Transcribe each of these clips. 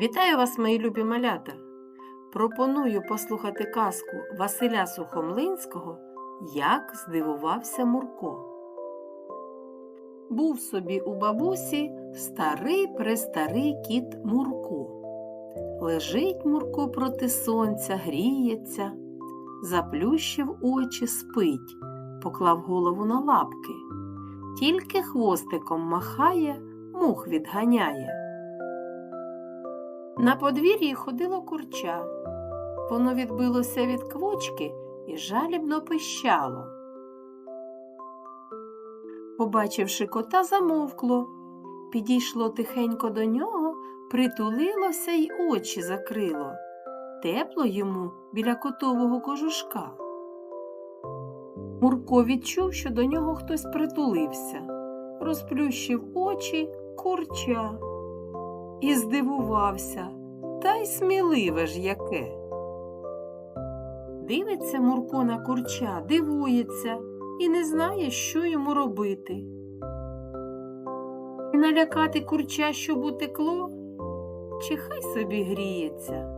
Вітаю вас, мої любі малята! Пропоную послухати казку Василя Сухомлинського Як здивувався Мурко. Був собі у бабусі старий престарий кіт Мурко. Лежить Мурко проти сонця, гріється, заплющив очі, спить, поклав голову на лапки, тільки хвостиком махає, мух відганяє. На подвір'ї ходило курча. Воно відбилося від квочки і жалібно пищало. Побачивши кота, замовкло, підійшло тихенько до нього, притулилося й очі закрило. Тепло йому біля котового кожушка. Мурко відчув, що до нього хтось притулився, розплющив очі курча і здивувався, та й сміливе ж яке. Дивиться Мурко на курча, дивується і не знає, що йому робити. Налякати курча, щоб утекло, чи хай собі гріється.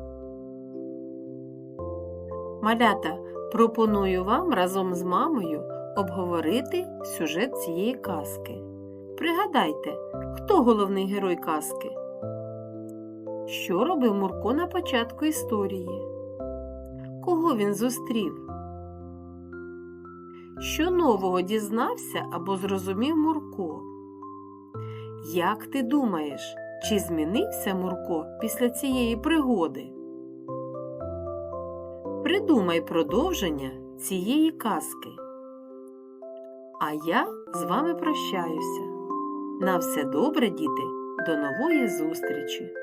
Малята, пропоную вам разом з мамою обговорити сюжет цієї казки. Пригадайте, хто головний герой казки? Що робив Мурко на початку історії? Кого він зустрів? Що нового дізнався або зрозумів Мурко? Як ти думаєш, чи змінився Мурко після цієї пригоди? Придумай продовження цієї казки. А я з вами прощаюся. На все добре, діти, до нової зустрічі!